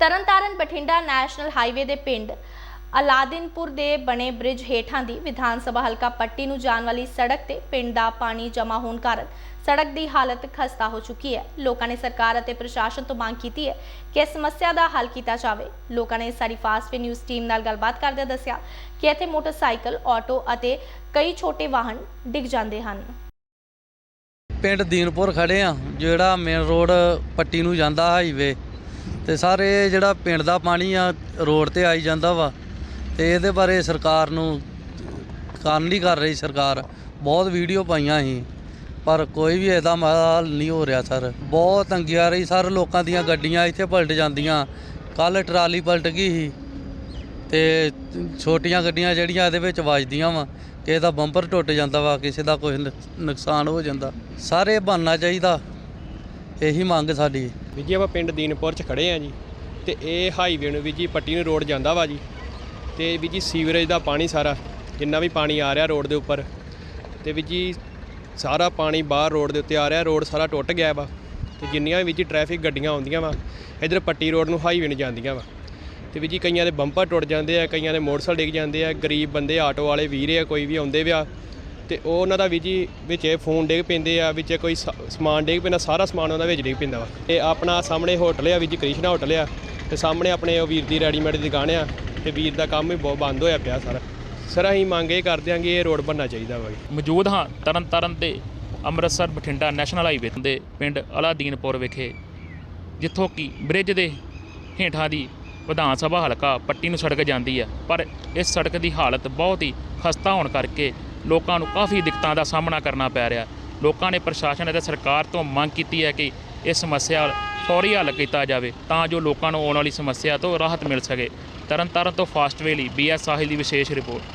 Tarn Taran Bathinda national highway ਦੇ ਪਿੰਡ ਅਲਾਦਿਨਪੁਰ ਦੇ ਬਣੇ ਬ੍ਰਿਜ ਹੇਠਾਂ ਦੀ ਵਿਧਾਨ ਸਭਾ ਹਲਕਾ ਪੱਟੀ ਨੂੰ ਜਾਣ ਵਾਲੀ ਸੜਕ ਤੇ ਪਿੰਡ ਦਾ ਪਾਣੀ ਜਮ੍ਹਾਂ ਹੋਣ ਕਾਰਨ ਸੜਕ ਦੀ ਹਾਲਤ ਖਸਤਾ ਹੋ ਚੁੱਕੀ ਹੈ। ਲੋਕਾਂ ਨੇ ਸਰਕਾਰ ਅਤੇ ਪ੍ਰਸ਼ਾਸਨ ਤੋਂ ਮੰਗ ਕੀਤੀ ਹੈ ਕਿ ਇਸ ਸਮੱਸਿਆ ਦਾ ਹੱਲ ਕੀਤਾ ਜਾਵੇ। ਲੋਕਾਂ ਨੇ ਸਾਡੀ ਫਾਸਟ ਨਿਊਜ਼ ਟੀਮ ਨਾਲ ਗੱਲਬਾਤ ਕਰਦਿਆਂ ਦੱਸਿਆ ਕਿ ਇੱਥੇ ਮੋਟਰਸਾਈਕਲ, ਆਟੋ ਅਤੇ ਕਈ ਛੋਟੇ ਵਾਹਨ ਡਿੱਗ ਜਾਂਦੇ ਹਨ। ਪਿੰਡ ਦੀਨਪੁਰ ਖੜੇ ਆ ਜਿਹੜਾ ਮੇਨ ਰੋਡ ਪੱਟੀ ਨੂੰ ਜਾਂਦਾ ਹਾਈਵੇ ਤੇ ਇਹ ਜਿਹੜਾ ਪਿੰਡ ਦਾ ਪਾਣੀ ਆ, ਰੋਡ ਤੇ ਆਈ ਜਾਂਦਾ ਵਾ। ਤੇ ਇਹਦੇ ਬਾਰੇ ਸਰਕਾਰ ਨੂੰ ਕੰਨ ਨਹੀਂ ਕਰ ਰਹੀ ਸਰਕਾਰ। ਬਹੁਤ ਵੀਡੀਓ ਪਾਈਆਂ ਸੀ, ਪਰ ਕੋਈ ਵੀ ਇਹਦਾ ਹੱਲ ਨਹੀਂ ਹੋ ਰਿਹਾ, ਸਰ। ਬਹੁਤ ਤੰਗੀ ਆ ਰਹੀ, ਸਰ, ਲੋਕਾਂ ਦੀਆਂ ਗੱਡੀਆਂ ਇੱਥੇ ਪਲਟ ਜਾਂਦੀਆਂ। ਕੱਲ ਟਰਾਲੀ ਪਲਟ ਗਈ ਸੀ ਤੇ ਛੋਟੀਆਂ ਗੱਡੀਆਂ ਜਿਹੜੀਆਂ ਇਹਦੇ ਵਿੱਚ ਵੱਜਦੀਆਂ ਵਾ ਕਿਸੇ ਦਾ ਬੰਪਰ ਟੁੱਟ ਜਾਂਦਾ ਵਾ, ਕਿਸੇ ਦਾ ਕੋਈ ਨੁਕ- ਨੁਕਸਾਨ ਹੋ ਜਾਂਦਾ। ਸਾਰੇ ਬਣਨਾ ਚਾਹੀਦਾ। ਇਹੀ ਮੰਗ ਸਾਡੀ। ਵੀ ਜੀ ਆਪਾਂ ਪਿੰਡ ਦੀਨਪੁਰ ਚ ਖੜੇ ਆ ਜੀ, ਤੇ ਇਹ ਹਾਈਵੇ ਨੂੰ ਵੀ ਜੀ ਪੱਟੀ ਨੂੰ ਰੋਡ ਜਾਂਦਾ ਵਾ ਜੀ, ਤੇ ਵੀ ਜੀ ਸੀਵਰੇਜ ਦਾ ਪਾਣੀ ਸਾਰਾ, ਜਿੰਨਾ ਵੀ ਪਾਣੀ ਆ ਰਿਹਾ ਰੋਡ ਦੇ ਉੱਪਰ, ਤੇ ਵੀ ਜੀ ਸਾਰਾ ਪਾਣੀ ਬਾਹਰ ਰੋਡ ਦੇ ਉੱਤੇ ਆ ਰਿਹਾ ਰੋਡ ਸਾਰਾ ਟੁੱਟ ਗਿਆ ਵਾ, ਤੇ ਜਿੰਨੀਆਂ ਵੀ ਜੀ ਟ੍ਰੈਫਿਕ ਗੱਡੀਆਂ ਆਉਂਦੀਆਂ ਵਾ, ਇਧਰ ਪੱਟੀ ਰੋਡ ਨੂੰ ਹਾਈਵੇ ਨੂੰ ਜਾਂਦੀਆਂ ਵਾ, ਤੇ ਵੀ ਜੀ ਕਈਆਂ ਦੇ ਬੰਪਰ ਟੁੱਟ ਜਾਂਦੇ ਆ, ਕਈਆਂ ਦੇ ਮੋਟਰਸਾਈਕਲ ਡਿੱਗ ਜਾਂਦੇ ਆ, ਗਰੀਬ ਬੰਦੇ, ਆਟੋ ਵਾਲੇ ਵੀਰੇ ਆ, ਕੋਈ ਵੀ ਆਉਂਦੇ ਵਿਆ ਤੇ ਉਹ ਉਹਨਾਂ ਦਾ ਵੀ ਜੀ ਵਿੱਚ ਇਹ ਫੋਨ ਡਿੱਗ ਪੈਂਦੇ ਆ, ਵਿੱਚ ਕੋਈ ਸ- ਸਮਾਨ ਡਿੱਗ ਪੈਂਦਾ, ਸਾਰਾ ਸਮਾਨ ਉਹਨਾਂ ਵਿੱਚ ਡਿੱਗ ਪੈਂਦਾ ਵਾ। ਤੇ ਆਪਣਾ ਸਾਹਮਣੇ ਹੋਟਲ ਆ ਵੀ ਜੀ ਕ੍ਰਿਸ਼ਨਾ ਹੋਟਲ ਆ, ਤੇ ਸਾਹਮਣੇ ਆਪਣੇ ਉਹ ਵੀਰ ਦੀ ਰੈਡੀਮੇਡ ਦੀ ਦੁਕਾਨ ਆ, ਤੇ ਵੀਰ ਦਾ ਕੰਮ ਵੀ ਬਹੁਤ ਬੰਦ ਹੋਇਆ ਪਿਆ ਸਾਰਾ। ਸਰ, ਅਸੀਂ ਮੰਗ ਇਹ ਕਰਦੇ ਹਾਂ ਕਿ ਇਹ ਰੋਡ ਬਣਨਾ ਚਾਹੀਦਾ ਵਾ। ਜੀ ਮੌਜੂਦ ਹਾਂ ਤਰਨਤਾਰਨ ਦੇ ਅੰਮ੍ਰਿਤਸਰ ਬਠਿੰਡਾ ਨੈਸ਼ਨਲ ਹਾਈਵੇ ਦੇ ਪਿੰਡ ਅਲਾਦੀਨਪੁਰ ਵਿਖੇ, ਜਿੱਥੋਂ ਕਿ ਬ੍ਰਿਜ ਦੇ ਹੇਠਾਂ ਦੀ ਵਿਧਾਨ ਸਭਾ ਹਲਕਾ ਪੱਟੀ ਨੂੰ ਸੜਕ ਜਾਂਦੀ ਹੈ ਪਰ ਇਸ ਸੜਕ ਦੀ ਹਾਲਤ ਬਹੁਤ ਹੀ ਖਸਤਾ ਹੋਣ ਕਰਕੇ ਲੋਕਾਂ ਨੂੰ ਕਾਫੀ ਦਿੱਕਤਾਂ ਦਾ ਸਾਹਮਣਾ ਕਰਨਾ ਪੈ ਰਿਹਾ। ਲੋਕਾਂ ਨੇ ਪ੍ਰਸ਼ਾਸਨ ਅਤੇ ਸਰਕਾਰ ਤੋਂ ਮੰਗ ਕੀਤੀ ਹੈ ਕਿ ਇਸ ਸਮੱਸਿਆ ਫੌਰੀ ਹੱਲ ਕੀਤਾ ਜਾਵੇ ਤਾਂ ਜੋ ਲੋਕਾਂ ਨੂੰ ਆਉਣ ਵਾਲੀ ਸਮੱਸਿਆ ਤੋਂ ਰਾਹਤ ਮਿਲ ਸਕੇ। ਤਰਨਤਾਰਨ ਤੋਂ ਫਾਸਟਵੇ ਲਈ ਬੀਐਸ ਸਾਹਿਲ ਦੀ ਵਿਸ਼ੇਸ਼ ਰਿਪੋਰਟ।